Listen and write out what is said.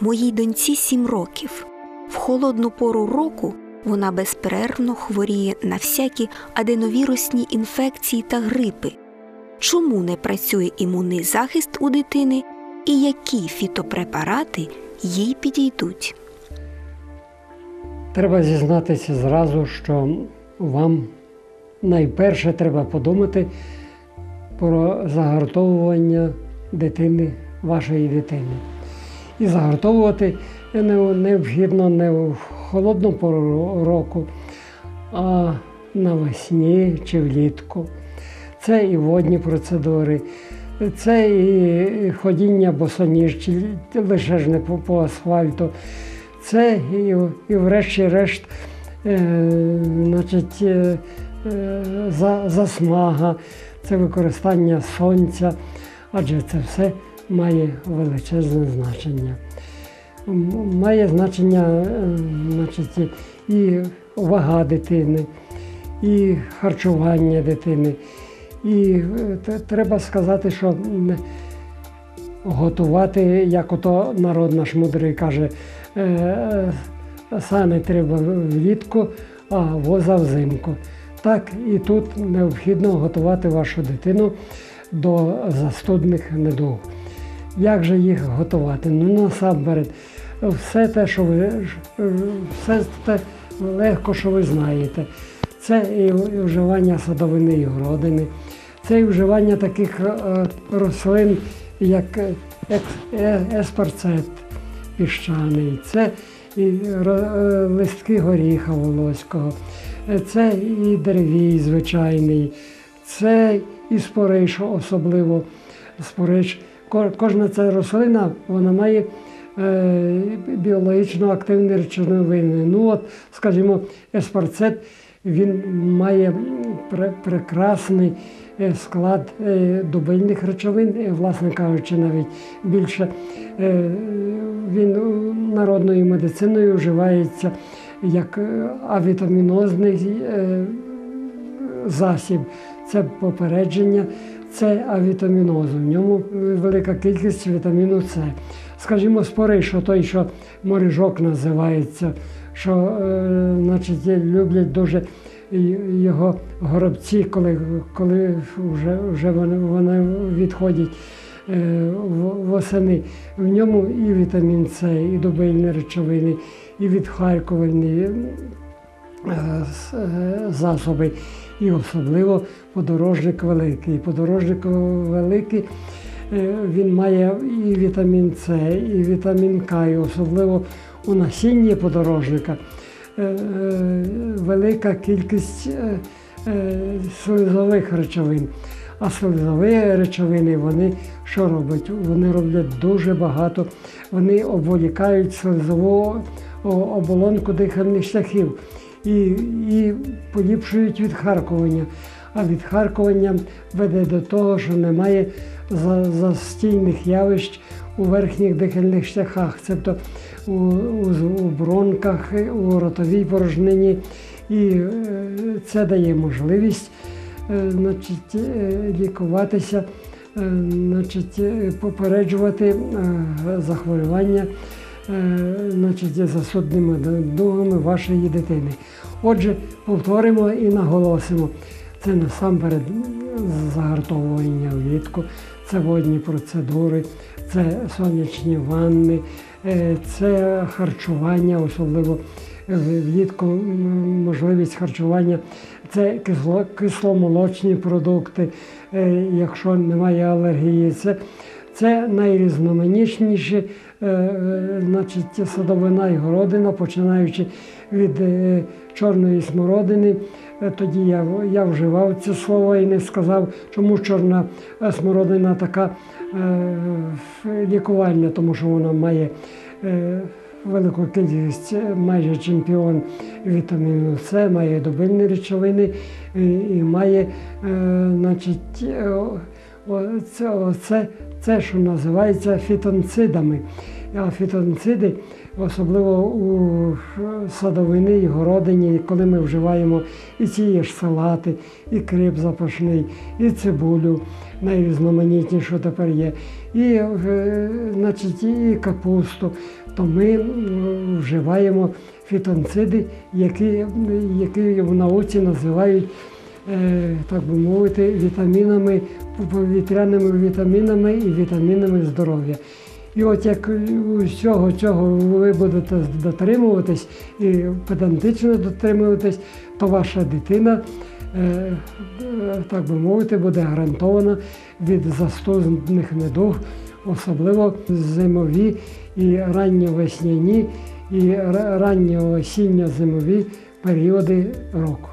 Моїй доньці сім років. В холодну пору року вона безперервно хворіє на всякі аденовірусні інфекції та грипи. Чому не працює імунний захист у дитини і які фітопрепарати їй підійдуть? Треба зізнатися зразу, що вам найперше треба подумати про загартовування дитини, вашої дитини. І загартовувати необхідно не в холодну пору року, а навесні чи влітку. Це і водні процедури, це і ходіння босоніж, лише ж не по, по асфальту. Це і, і врешті-решт, е, значить, е, е, за, засмага, це використання сонця, адже це все має величезне значення. Має значення е, значить, і вага дитини, і харчування дитини. І е, треба сказати, що готувати, як ото народ наш мудрий каже, е, сани треба влітку, а воза взимку. Так і тут необхідно готувати вашу дитину до застудних недуг. Як же їх готувати? Ну насамперед, все те, що ви все те легко, що ви знаєте. Це і вживання садовини і городини, це і вживання таких е, рослин, як е, е- еспарцет піщаний, це і листки горіха волоського, це і деревій звичайний, це і спориш, особливо спориш. Ко- Кожна ця рослина вона має е, біологічно активні речовини. Ну от, скажімо, еспарцет він має прекрасний е, склад е, дубильних речовин, власне кажучи, навіть більше. Він народною медициною вживається як авітамінозний засіб, це попередження, це авітамінозу. В ньому велика кількість вітаміну С. Скажімо, спори, що той, що моріжок називається, що е, значить, люблять дуже його горобці, коли, коли вже, вже вони, вони відходять е, восени. В ньому і вітамін С, і добильні речовини, і відхаркувальні е, е, засоби. І особливо подорожник великий. Подорожник великий е, він має і вітамін С, і вітамін К, і особливо у насінні подорожника е, е, велика кількість е, е, слизових речовин. А слизові речовини вони що роблять? Вони роблять дуже багато. Вони обволікають слизову оболонку дихальних шляхів і, і поліпшують відхаркування. А відхаркування веде до того, що немає застійних явищ у верхніх дихальних шляхах, тобто у, у, у бронках, у ротовій порожнині. І е, це дає можливість е, значить, е, лікуватися, значить, попереджувати захворювання е, значить, засудними дугами вашої дитини. Отже, повторимо і наголосимо. Це насамперед загартовування влітку, це водні процедури, це сонячні ванни, е, це харчування, особливо влітку можливість харчування, це кисломолочні продукти, е, якщо немає алергії. Це, це найрізноманітніші е, е, значить, садовина і городина, починаючи від е, чорної смородини. Тоді я, я вживав це слово і не сказав, чому чорна смородина така лікувальна, тому що вона має велику кількість, майже чемпіон вітаміну С, має добильні речовини і, має значить, е, о- о- це, що називається фітонцидами. А фітонциди, особливо у садовині і городині, коли ми вживаємо і ці ж салати, і крип запашний, і цибулю найрізноманітнішу тепер є, і, е, значить, і капусту, то ми вживаємо фітонциди, які, які в науці називають так би мовити, вітамінами, повітряними вітамінами і вітамінами здоров'я. І от як усього цього ви будете дотримуватись і педантично дотримуватись, то ваша дитина, е, е, так би мовити, буде гарантована від застудних недуг, особливо зимові і ранньовесняні, і ра- ранньо-осінньо-зимові періоди року.